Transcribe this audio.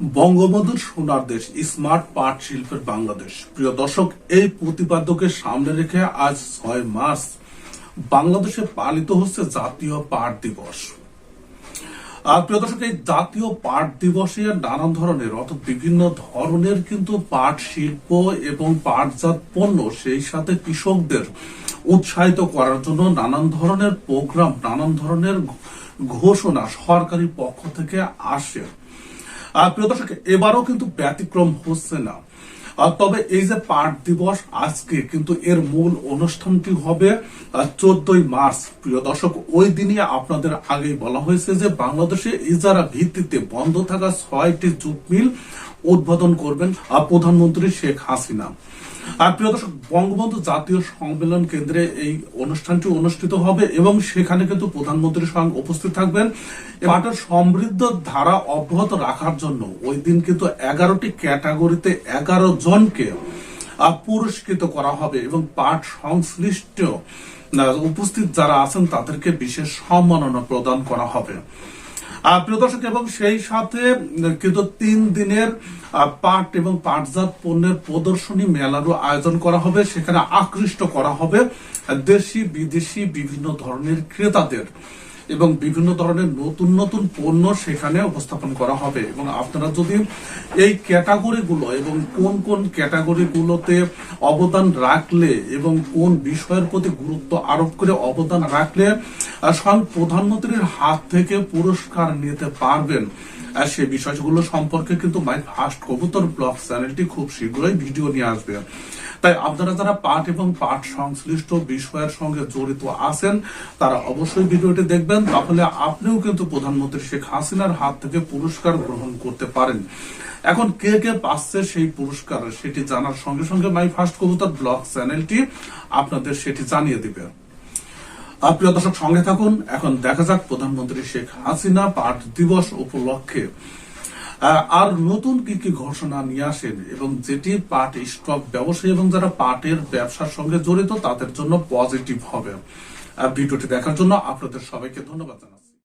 বঙ্গবন্ধুর সোনার দেশ, স্মার্ট পাট শিল্পের বাংলাদেশ। প্রিয় দর্শক, এই প্রতিপাদ্যকে সামনে রেখে আজ ছয় মার্চ বাংলাদেশে পালিত হচ্ছে জাতীয় পাট দিবস। প্রিয় দর্শক, এই জাতীয় পাট দিবসে নানান ধরনের, অর্থাৎ বিভিন্ন ধরনের কিন্তু পাট শিল্প এবং পাটজাত পণ্য সেই সাথে কৃষকদের উৎসাহিত করার জন্য নানান ধরনের প্রোগ্রাম, নানান ধরনের ঘোষণা সরকারি পক্ষ থেকে আসে। প্রিয় দর্শক, এবারও কিন্তু ব্যতিক্রম হচ্ছে না। তবে এই যে পাঠ দিবস আজকে কিন্তু এর মূল অনুষ্ঠানটি হবে চোদ্দই মার্চ। প্রিয় দর্শক, ওই দিনই আপনাদের আগেই বলা হয়েছে যে বাংলাদেশে ইজারা ভিত্তিতে বন্ধ থাকা ছয়টি জুট মিল উদ্বোধন করবেন প্রধানমন্ত্রী শেখ হাসিনা। আর প্রিয় দর্শক, বঙ্গবন্ধু জাতীয় সম্মেলন কেন্দ্রে এই অনুষ্ঠানটি অনুষ্ঠিত হবে এবং সেখানে কিন্তু প্রধানমন্ত্রী স্বয়ং উপস্থিত থাকবেন। পাটের সমৃদ্ধ ধারা অব্যাহত রাখার জন্য ওই দিন কিন্তু এগারোটি ক্যাটাগরিতে এগারো জনকে পুরস্কৃত করা হবে এবং পাট সংশ্লিষ্ট উপস্থিত যারা আছেন তাদেরকে বিশেষ সম্মাননা প্রদান করা হবে। প্রিয় দর্শক, এবং সেই সাথে কিন্তু তিন দিনের পাট এবং পাটজাত পণ্যের প্রদর্শনী মেলারও আয়োজন করা হবে। সেখানে আকৃষ্ট করা হবে দেশি, বিদেশি, বিভিন্ন ধরনের ক্রেতাদের। এবং বিভিন্ন ধরনের নতুন নতুন পণ্য সেখানে উপস্থাপন করা হবে। এবং আপনারা যদি এই ক্যাটাগরিগুলো এবং কোন কোন ক্যাটাগরিগুলোতে অবদান রাখলে এবং কোন বিষয়ের প্রতি গুরুত্ব আরোপ করে অবদান রাখলে স্বয়ং প্রধানমন্ত্রীর হাত থেকে পুরস্কার নিতে পারবেন। আর সে বিষয়গুলো সম্পর্কে কিন্তু মাই ফার্স্ট কবুতর ব্লগ চ্যানেলটি খুব শীঘ্রই ভিডিও নিয়ে আসবে। তাই আপনারা যারা পাঠ এবং পাঠ সংশ্লিষ্ট বিষয়ের সঙ্গে জড়িত আছেন, তারা অবশ্যই ভিডিওটি দেখবেন। তাহলে আপনিও কিন্তু প্রধানমন্ত্রী শেখ হাসিনার হাত থেকে পুরস্কার গ্রহণ করতে পারেন। এখন কে কে পাচ্ছে সেই পুরস্কার, সেটি জানার সঙ্গে সঙ্গে মাই ফার্স্ট কবুতর ব্লগ চ্যানেলটি আপনাদের সেটি জানিয়ে দিবে। প্রিয় দর্শক, সঙ্গে থাকুন। এখন দেখা যাক প্রধানমন্ত্রী শেখ হাসিনা পাঠ দিবস উপলক্ষে আর নতুন কি কি ঘোষণা নিয়ে আসেন এবং যেটি পাট স্টক ব্যবসায়ী এবং যারা পাটের ব্যবসার সঙ্গে জড়িত, তাদের জন্য পজিটিভ হবে। ভিডিওটি দেখার জন্য আপনাদের সবাইকে ধন্যবাদ জানাচ্ছি।